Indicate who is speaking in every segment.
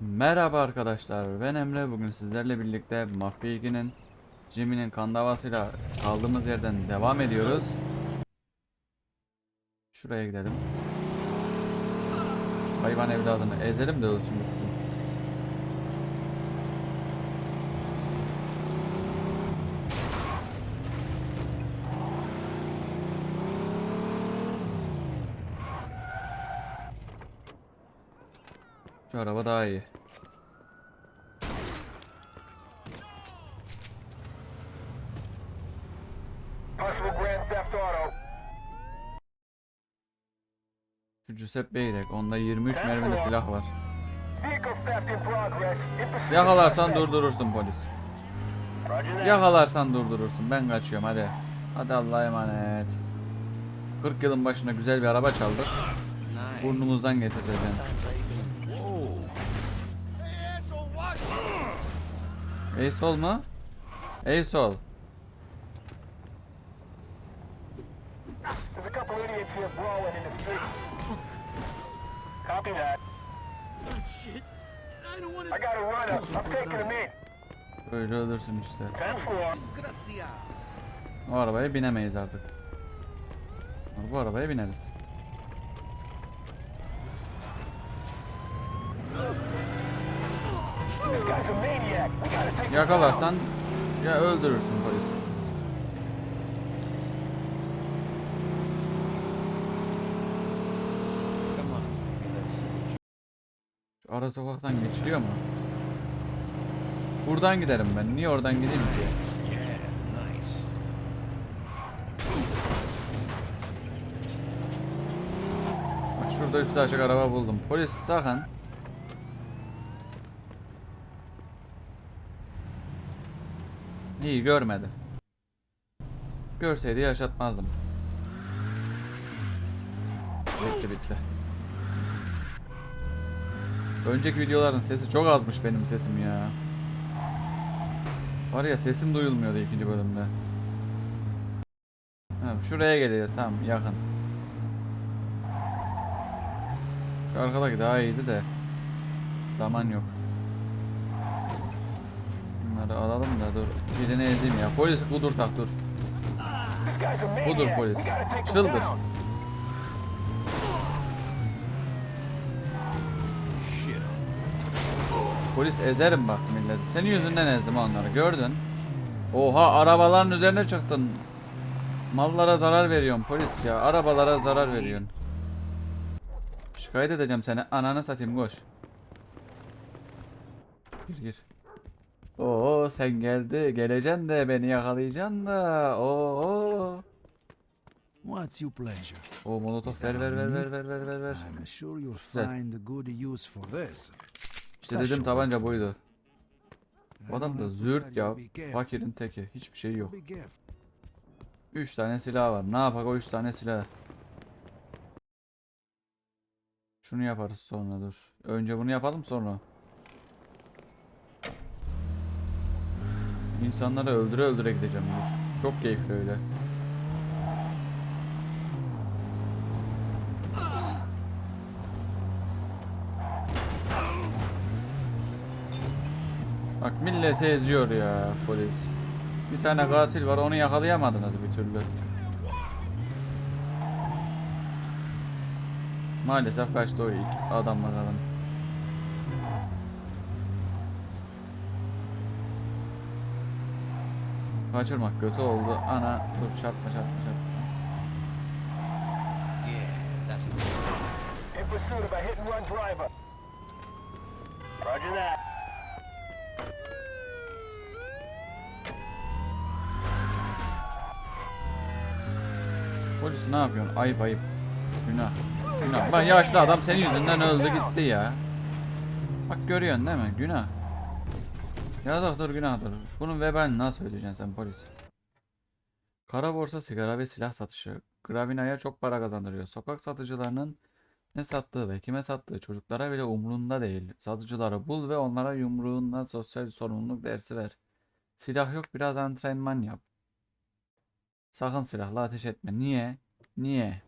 Speaker 1: Merhaba arkadaşlar ben Emre bugün sizlerle birlikte Mafya 2'nin Jimmy'nin kan davasıyla kaldığımız yerden devam ediyoruz. Şuraya gidelim. Şu hayvan evladını ezelim de ölsün bitsin. Şu araba daha iyi.
Speaker 2: Possible Grand Theft Auto.
Speaker 1: Şu Giuseppe Beyrek. Onda 23 mermili silah var. Yakalarsan durdurursun polis. Yakalarsan durdurursun. Ben kaçıyorum hadi. Hadi Allah'a emanet. 40 yılın başında güzel bir araba çaldık. Burnumuzdan getireceğim. Ey sol mu? Ey sol.
Speaker 2: There's a couple idiots here brawling in the street. Copy that.
Speaker 3: Shit. I don't want
Speaker 2: I got a runner. I'm taking him in.
Speaker 1: Böyle ölürsün işte. O arabaya binemeyiz artık. Bu arabaya bineriz. Yakalarsan ya öldürürsün polis.
Speaker 3: Come on, baby. Let's see what
Speaker 1: Şu ara sokaktan geçiliyor mu? Buradan giderim ben. Niye oradan gideyim ki? şurada üstü açık araba buldum. Polis sakın. İyi görmedi. Görseydi yaşatmazdım. Bitti bitti. Önceki videoların sesi çok azmış benim sesim ya. Var ya sesim duyulmuyordu ikinci bölümde. Ha, şuraya geleceğiz tamam yakın. Şu arkadaki daha iyiydi de zaman yok. Birini ezeyim ya. Polis budur tak dur. Budur polis. Çıldır. Polis ezerim bak milleti. Senin yüzünden ezdim onları gördün. Oha arabaların üzerine çıktın. Mallara zarar veriyorsun polis ya. Arabalara zarar veriyorsun. Şikayet edeceğim seni. Ananı satayım koş. Gir gir. Oo sen geldi. Geleceksin de beni yakalayacaksın da. Oo.
Speaker 4: What's your pleasure?
Speaker 1: O molotof ver ver ver ver ver ver ver ver.
Speaker 4: I'm sure you'll find a good use for this.
Speaker 1: İşte dedim tabanca buydu. Bu adam da
Speaker 4: you,
Speaker 1: ya. Fakirin teki. Hiçbir şey yok.
Speaker 4: Be careful.
Speaker 1: 3 tane silah var. Ne yapak o 3 tane silah? Şunu yaparız sonra dur. Önce bunu yapalım sonra. İnsanları öldüre öldüre gideceğim dur. Çok keyifli öyle. Bak milleti eziyor ya polis. Bir tane katil var onu yakalayamadınız bir türlü. Maalesef kaçtı o ilk adam Kaçırmak kötü oldu. Ana dur çarpma çarpma çarpma.
Speaker 2: In pursuit of a hit and run driver. Roger that.
Speaker 1: Polis ne yapıyorsun? Ayıp ayıp. Günah. Günah. Bak yaşlı adam senin yüzünden öldü gitti ya. Bak görüyorsun değil mi? Günah. Yazıktır günahtır. Bunun vebalini nasıl ödeyeceksin sen polis? Kara borsa sigara ve silah satışı. Gravina'ya çok para kazandırıyor. Sokak satıcılarının ne sattığı ve kime sattığı çocuklara bile umrunda değil. Satıcıları bul ve onlara yumruğundan sosyal sorumluluk dersi ver. Silah yok biraz antrenman yap. Sakın silahla ateş etme. Niye? Niye?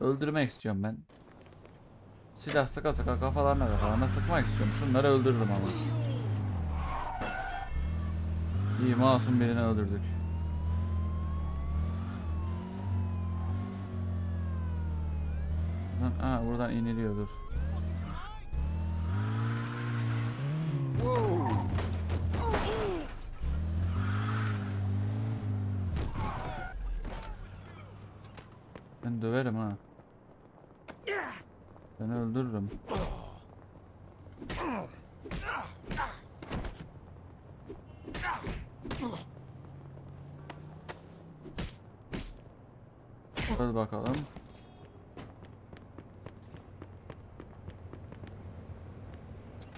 Speaker 1: Öldürmek istiyorum ben. Silah sıka sıka kafalarına kafalarına sıkmak istiyorum. Şunları öldürürüm ama. İyi masum birini öldürdük. Buradan, buradan iniliyordur. Ben döverim ha. Seni öldürürüm. Hadi bakalım.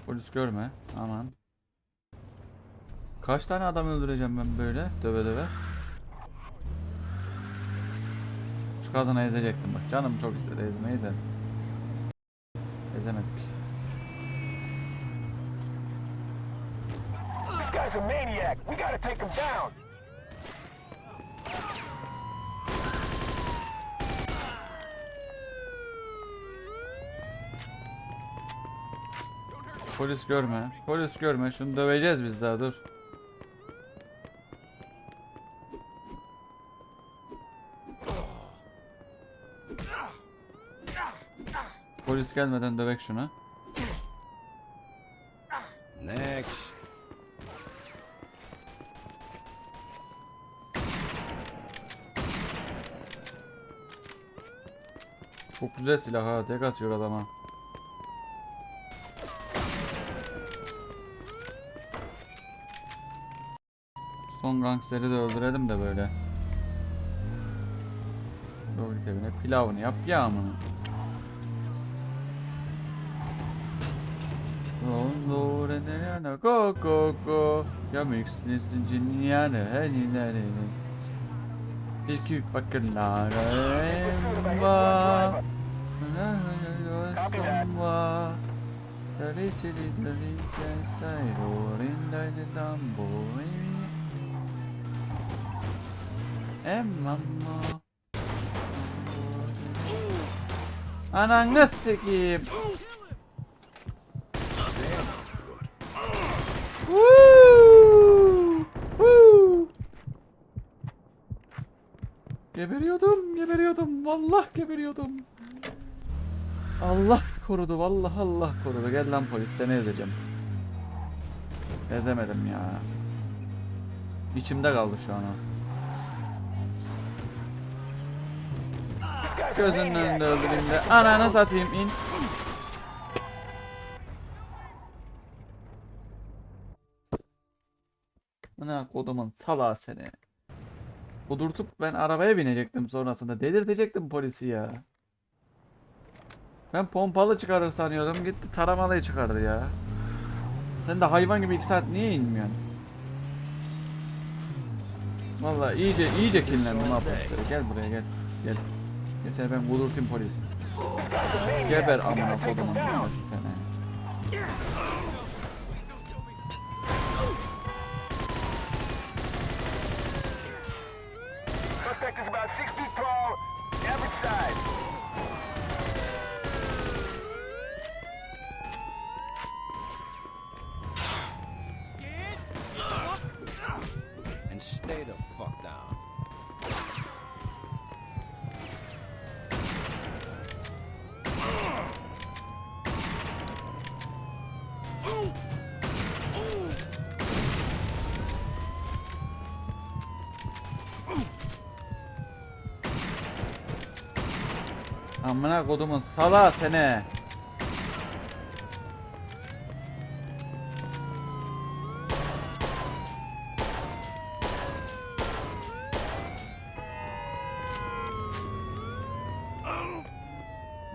Speaker 1: Polis görme. Aman. Kaç tane adam öldüreceğim ben böyle döve döve. Şu kadını ezecektim bak. Canım çok istedi ezmeyi de. Ezemedik.
Speaker 2: This guy's a maniac. We gotta take him down.
Speaker 1: Polis görme. Polis görme. Şunu döveceğiz biz daha dur. Polis gelmeden dövek şunu.
Speaker 3: Next.
Speaker 1: Çok güzel silah ha. Tek atıyor adama. Son gangsteri de öldürelim de böyle. Doğru evine pilavını yap ya amına. Go go go Ya mixlistin cinyane henilere İki fakirlere var var Dari sili dari cesay rorin de dambo Emamma Ananı sikeyim! Geberiyordum, geberiyordum. Vallahi geberiyordum. Allah korudu, vallahi Allah korudu. Gel lan polis, seni ezeceğim. Ezemedim ya. İçimde kaldı şu an o. Gözünün önünde öldüreyim de. Ananı satayım, in. Ana kodumun salağı seni. Kudurtup ben arabaya binecektim sonrasında. Delirtecektim polisi ya. Ben pompalı çıkarır sanıyordum. Gitti taramalıyı çıkardı ya. Sen de hayvan gibi iki saat niye inmiyorsun? Vallahi iyice iyice kinlendim. Gel buraya gel. Gel. Gel seni ben kudurtayım polisi. Geber amına kodumun dünyası seni.
Speaker 2: Suspect is about six feet tall, average size.
Speaker 1: Amına kodumun sala seni.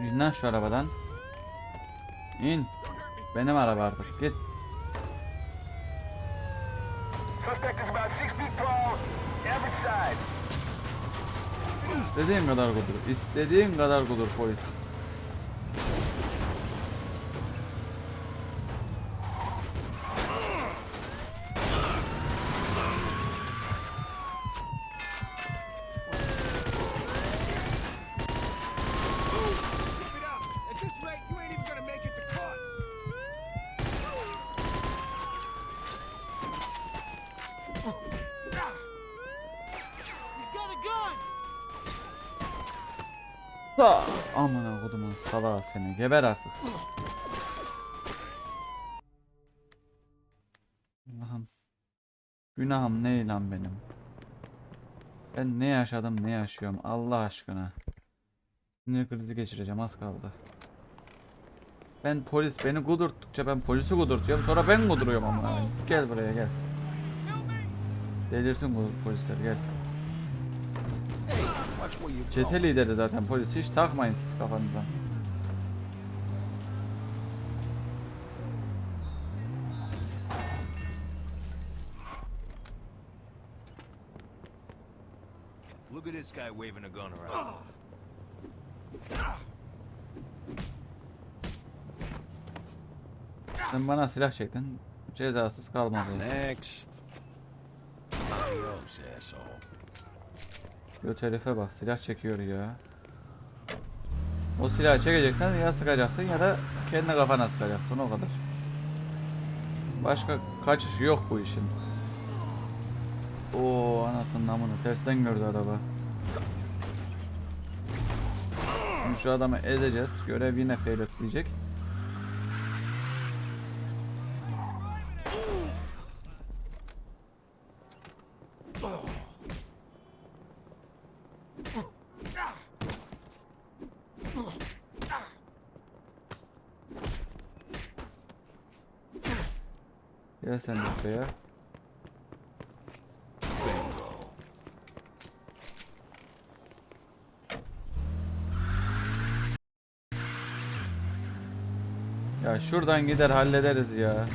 Speaker 1: İn lan şu arabadan. İn. Benim araba artık. Git.
Speaker 2: Suspect is about six feet tall, average size.
Speaker 1: İstediğin kadar kudur. İstediğin kadar kudur polis.
Speaker 3: At this rate, you ain't even
Speaker 1: Bah! Aman kodumun salağı seni. Geber artık. Allah'ım. Günahım ne lan benim? Ben ne yaşadım ne yaşıyorum Allah aşkına. Sinir krizi geçireceğim az kaldı. Ben polis beni kudurttukça ben polisi kudurtuyorum sonra ben kuduruyorum ama. Gel buraya gel. Delirsin polisler gel. Çete lideri zaten polis hiç takmayın siz kafanıza.
Speaker 3: This guy waving a gun around.
Speaker 1: Sen bana silah çektin. Cezasız kalmadın.
Speaker 3: Next. Adios, asshole.
Speaker 1: Göt herife bak silah çekiyor ya. O silahı çekeceksen ya sıkacaksın ya da kendi kafana sıkacaksın o kadar. Başka kaçış yok bu işin. Oo anasının namını tersten gördü araba. Şimdi şu adamı ezeceğiz. Görev yine fail diyecek. Gel sen de buraya. Şuradan gider hallederiz ya.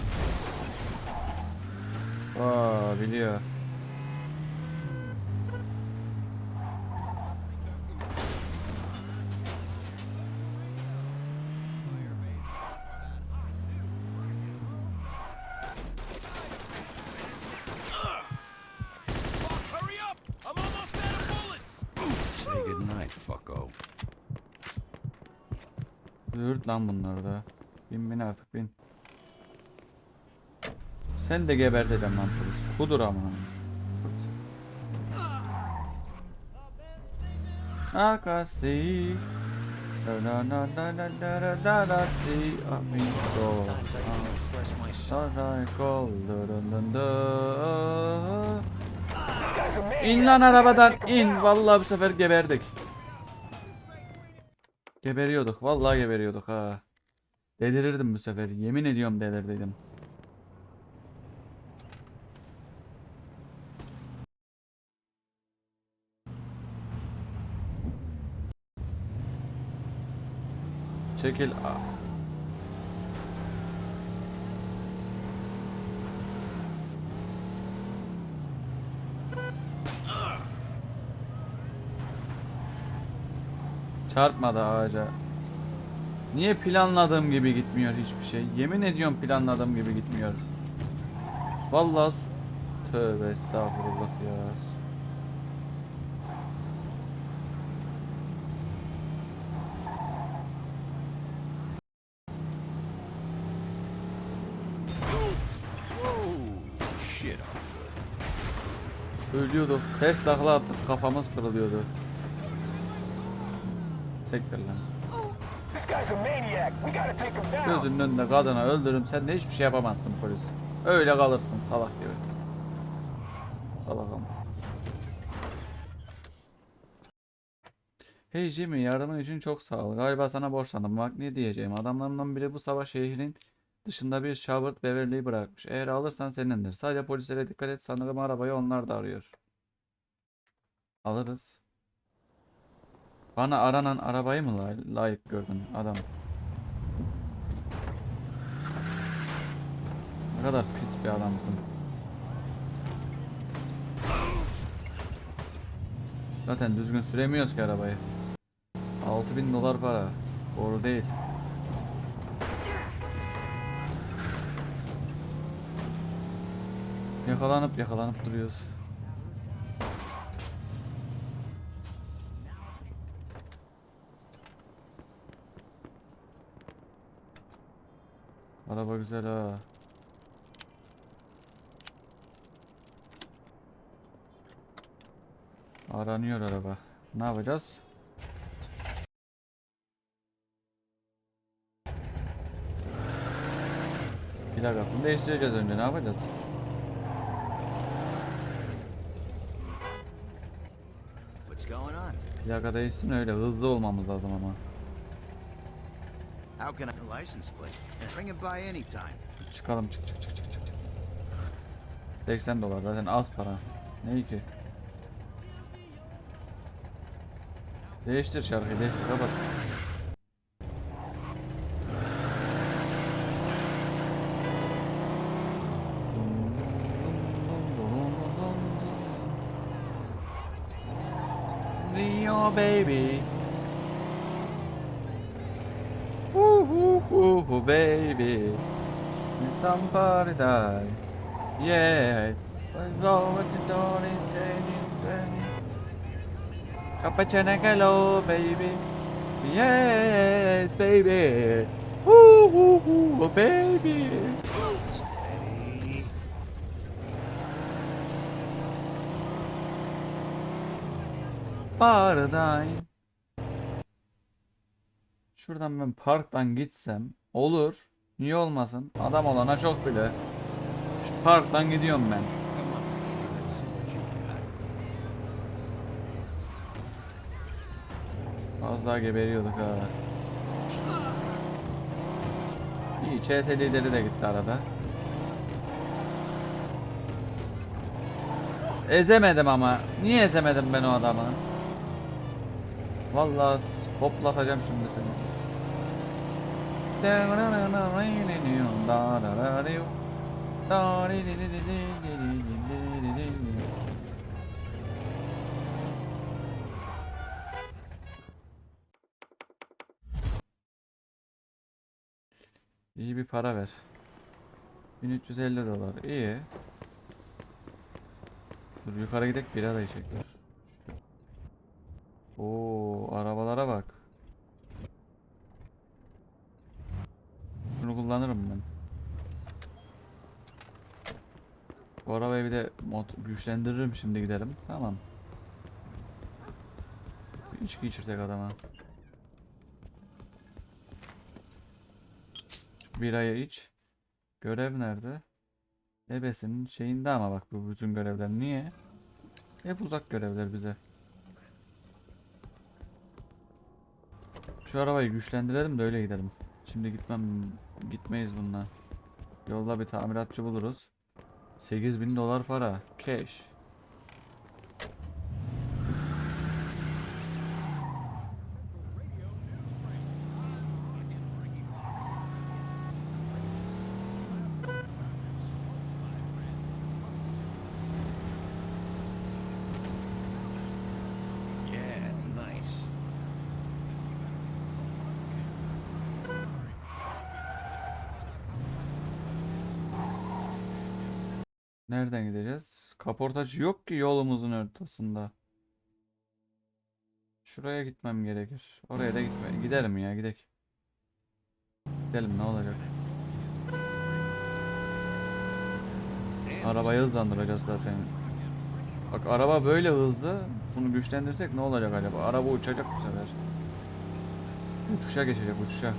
Speaker 1: Aa biliyor.
Speaker 3: Say goodnight, fucko.
Speaker 1: Dürt lan bunlar da. Bin bin artık bin. Sen de geberteceğim lan polis. Budur ama. Akasi.
Speaker 2: Da
Speaker 1: İn lan arabadan in. Vallahi bu sefer geberdik. Geberiyorduk. Vallahi geberiyorduk ha. Delirirdim bu sefer. Yemin ediyorum delirdim. Çekil. Aa. Çarpmadı ağaca. Niye planladığım gibi gitmiyor hiçbir şey? Yemin ediyorum planladığım gibi gitmiyor. Vallahi tövbe estağfurullah ya. Ölüyorduk. Ters takla attık. Kafamız kırılıyordu. Sektir lan. Gözünün önünde kadını öldürürüm. Sen de hiçbir şey yapamazsın polis. Öyle kalırsın salak gibi. Salak ama. Hey Jimmy yardımın için çok sağ ol. Galiba sana borçlandım. Bak ne diyeceğim. Adamlarımdan biri bu sabah şehrin dışında bir Shelbert Beverly'yi bırakmış. Eğer alırsan senindir. Sadece polislere dikkat et. Sanırım arabayı onlar da arıyor. Alırız. Bana aranan arabayı mı lay- layık gördün adam? Ne kadar pis bir adamsın. Zaten düzgün süremiyoruz ki arabayı. 6000 dolar para. Doğru değil. Yakalanıp yakalanıp duruyoruz. Araba güzel ha. Aranıyor araba. Ne yapacağız? Plakasını değiştireceğiz önce. Ne yapacağız? Plaka değişsin öyle. Hızlı olmamız lazım ama.
Speaker 3: How can I... License plate. Bring it by any time.
Speaker 1: Çıkalım çık çık çık çık çık. çık. 80 dolar zaten az para. Ne ki? Değiştir şarkıyı değiştir kapat. Rio baby. Woo woo woo woo baby. Somebody die. Yeah. Hello baby. Yes baby. Woo woo woo baby. Paradise. Şuradan ben parktan gitsem olur. Niye olmasın? Adam olana çok bile. Şu parktan gidiyorum ben. Az daha geberiyorduk ha. İyi ÇT lideri de gitti arada. Ezemedim ama. Niye ezemedim ben o adamı? Vallahi hoplatacağım şimdi seni. İyi bir para ver. 1350 dolar. İyi. Dur yukarı gidelim bira da içecekler. Oo arabalara bak. Bunu kullanırım ben. Bu arabayı bir de mod güçlendiririm şimdi gidelim. Tamam. Bir İçki içirtek adama. Birayı iç. Görev nerede? Ebesinin şeyinde ama bak bu bütün görevler. Niye? Hep uzak görevler bize. Şu arabayı güçlendirelim de öyle gidelim. Şimdi gitmem gitmeyiz bundan. Yolda bir tamiratçı buluruz. 8000 dolar para. Cash. Kaportacı yok ki yolumuzun ortasında. Şuraya gitmem gerekir. Oraya da gitme. Gidelim ya gidelim. Gidelim ne olacak? Arabayı hızlandıracağız zaten. Bak araba böyle hızlı. Bunu güçlendirsek ne olacak acaba? Araba uçacak bu sefer. Uçuşa geçecek uçuşa.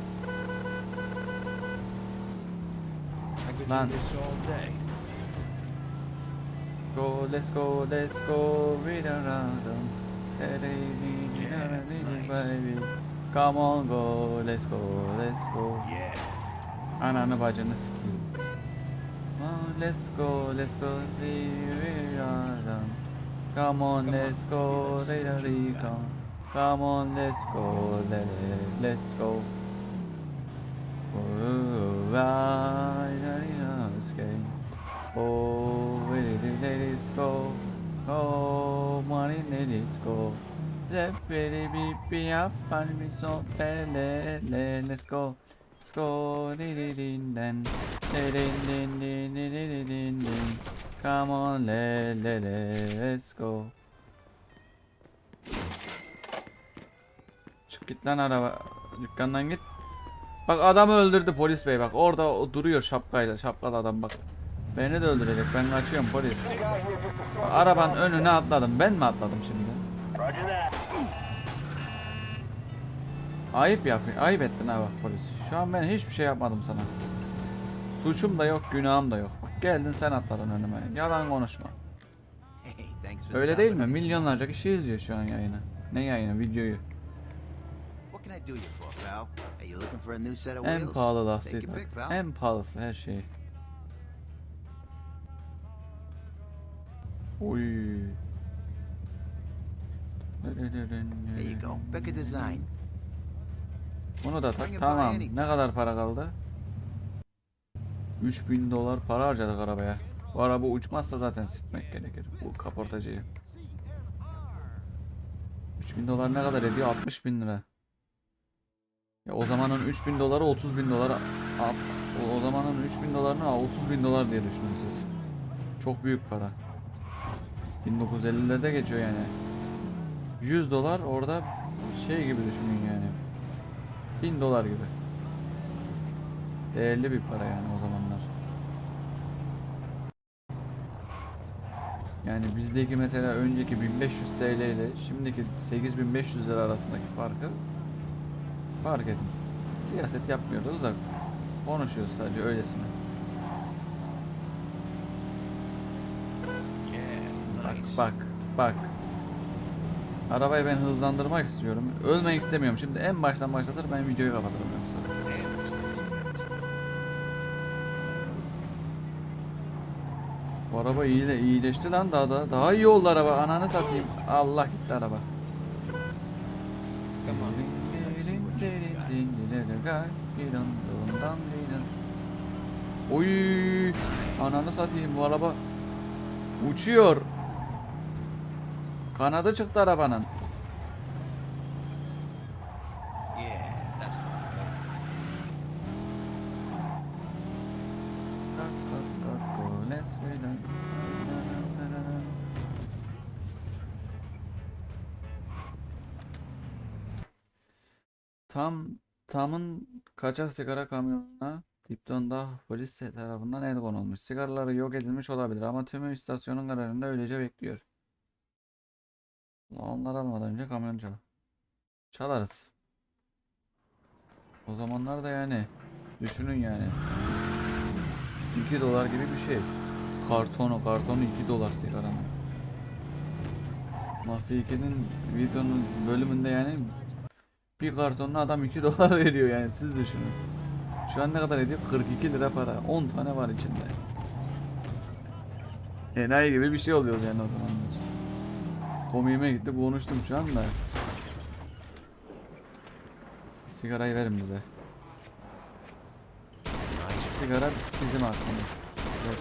Speaker 1: Lan. Go, let's go, let's go, read around baby. Come on, go, let's go, let's go.
Speaker 3: Yeah.
Speaker 1: Ananı bacını sikeyim. Let's go, let's go, read around. Come on, let's go, read around. Come on, let's go, let it, let's go. Oh, ride, ride, skate. Oh, it go. Oh, money, it go. Let it be, be up, and be so let, let's go. Let's go, di di din din, di din din din di di di din din. Come on, let, let, let's go. Çık git lan araba. Dükkandan git. Bak adamı öldürdü polis bey bak. Orada duruyor şapkayla. Şapkalı adam bak. Beni de öldürecek. Ben kaçıyorum polis. Arabanın önüne atladım. Ben mi atladım şimdi? Ayıp yapıyor. Ayıp ettin ha bak polis. Şu an ben hiçbir şey yapmadım sana. Suçum da yok, günahım da yok. Bak geldin sen atladın önüme. Yalan konuşma. Öyle değil mi? Milyonlarca kişi izliyor şu an yayını. Ne yayını? Videoyu. En pahalı lastiği. En pahalısı her şey. Oy.
Speaker 5: There you go. Pick a design.
Speaker 1: Bunu da tak. Tamam. Ne kadar para kaldı? 3000 dolar para harcadık arabaya. Bu araba uçmazsa zaten sikmek gerekir. Bu kaportacıyı. 3000 dolar ne kadar ediyor? 60 bin lira. Ya o zamanın 3000 doları 30 bin dolar. O, o zamanın 3000 dolarını 30 bin dolar diye düşünün siz. Çok büyük para. 1950'lerde geçiyor yani. 100 dolar orada şey gibi düşünün yani. 1000 dolar gibi. Değerli bir para yani o zamanlar. Yani bizdeki mesela önceki 1500 TL ile şimdiki 8500 lira arasındaki farkı fark edin. Siyaset yapmıyoruz da konuşuyoruz sadece öylesine.
Speaker 3: Yeah,
Speaker 1: Bak bak. Arabayı ben hızlandırmak istiyorum. Ölmek istemiyorum. Şimdi en baştan başlatır ben videoyu kapatırım yoksa. Bu araba iyi iyileşti lan daha da. Daha iyi oldu araba. Ananı satayım. Allah gitti araba.
Speaker 3: Got.
Speaker 1: Oy! Ananı satayım bu araba uçuyor. Kanadı çıktı arabanın. Tam tamın kaçak sigara kamyonuna Dipton'da polis tarafından el konulmuş. Sigaraları yok edilmiş olabilir ama tümü istasyonun garajında öylece bekliyor. Onları almadan önce kamyon çal. Çalarız. O zamanlar da yani düşünün yani 2 dolar gibi bir şey. Kartonu kartonu 2 dolar sigaranın. Mafya 2'nin Vito'nun bölümünde yani bir kartonuna adam 2 dolar veriyor yani siz düşünün. Şu an ne kadar ediyor? 42 lira para. 10 tane var içinde. Enayi gibi bir şey oluyor yani o zamanlar. Komiğime gitti konuştum şu anda. Sigarayı verin bize. Sigara bizim hakkımız. Ver.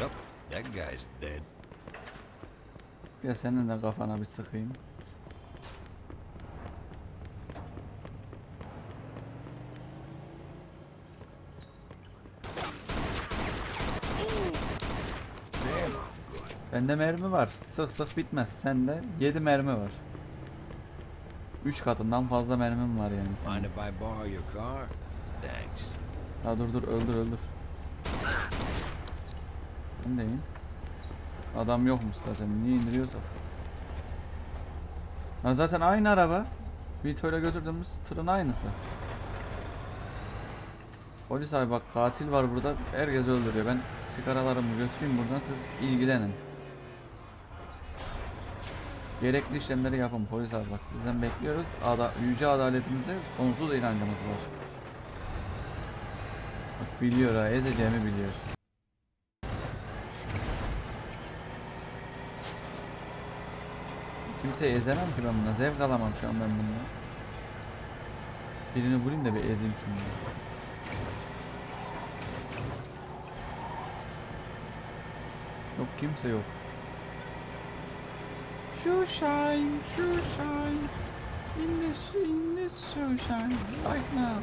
Speaker 3: Yup, that guy's dead.
Speaker 1: Gel senin de kafana bir sıkayım. Bende mermi var. Sık sık bitmez. Sende 7 mermi var. 3 katından fazla mermim var yani
Speaker 3: Mind
Speaker 1: sende.
Speaker 3: if I borrow your car? Thanks.
Speaker 1: Ha dur dur öldür öldür. Ben de in. Adam yokmuş zaten. Niye indiriyorsak? Ha zaten aynı araba. Vito'yla götürdüğümüz tırın aynısı. Polis abi bak katil var burada. Herkes öldürüyor. Ben sigaralarımı götüreyim buradan siz ilgilenin. Gerekli işlemleri yapın polis abi bak sizden bekliyoruz. Ada yüce adaletimize sonsuz inancımız var. Bak biliyor ha ezeceğimi biliyor. Kimseyi ezemem ki ben buna. Zevk alamam şu an ben bundan. Birini vurayım da bir ezeyim şunu. Yok kimse yok. Shoe shine, shoe shine. In this, in this shoe shine. Right now.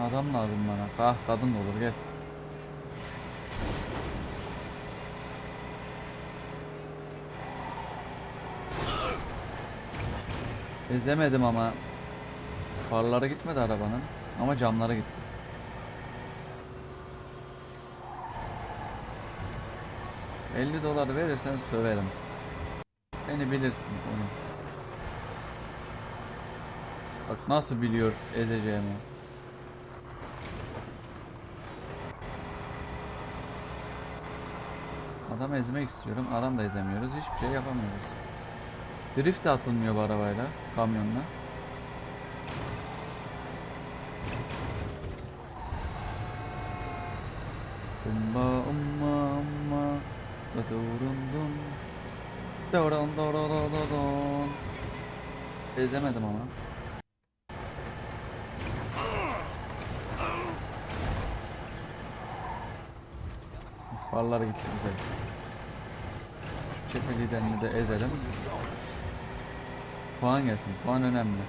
Speaker 1: Adam lazım bana. Kah kadın da olur gel. Ezemedim ama. Farları gitmedi arabanın. Ama camları gitti. ...50 dolar verirsen söverim. Beni bilirsin oyun. Bak nasıl biliyor ezeceğimi. Adam ezmek istiyorum. Adam da ezemiyoruz. Hiçbir şey yapamıyoruz. Drift de atılmıyor bu arabayla. Kamyonla. Ezemedim ama. Farlar gitti güzel. Çete de ezelim. Puan gelsin. Puan önemli.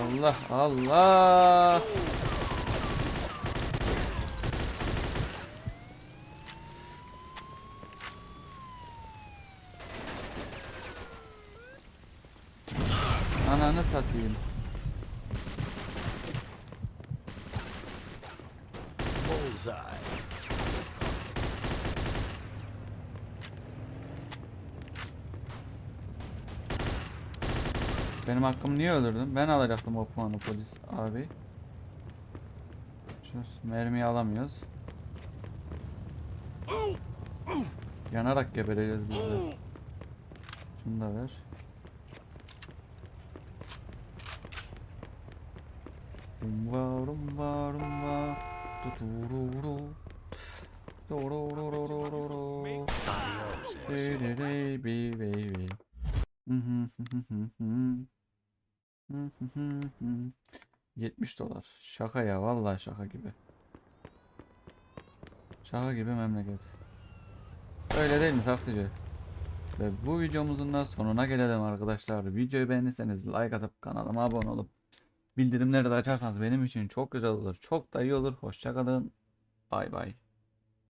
Speaker 1: Allah Allah. Ananı satayım.
Speaker 5: Bullseye.
Speaker 1: Benim hakkımı niye öldürdün? Ben alacaktım o puanı polis abi. Şu mermiyi alamıyoruz. Yanarak gebereceğiz biz de. Şunu da ver. Rumba rumba rumba tutururu Dorororororo. Hey, baby, baby. Hı hı hı hı hı hı. Hı hı hı hı. 70 dolar. Şaka ya vallahi şaka gibi. Şaka gibi memleket. Öyle değil mi taksici? Ve bu videomuzun da sonuna gelelim arkadaşlar. Videoyu beğendiyseniz like atıp kanalıma abone olup bildirimleri de açarsanız benim için çok güzel olur. Çok da iyi olur. Hoşçakalın. Bay bay.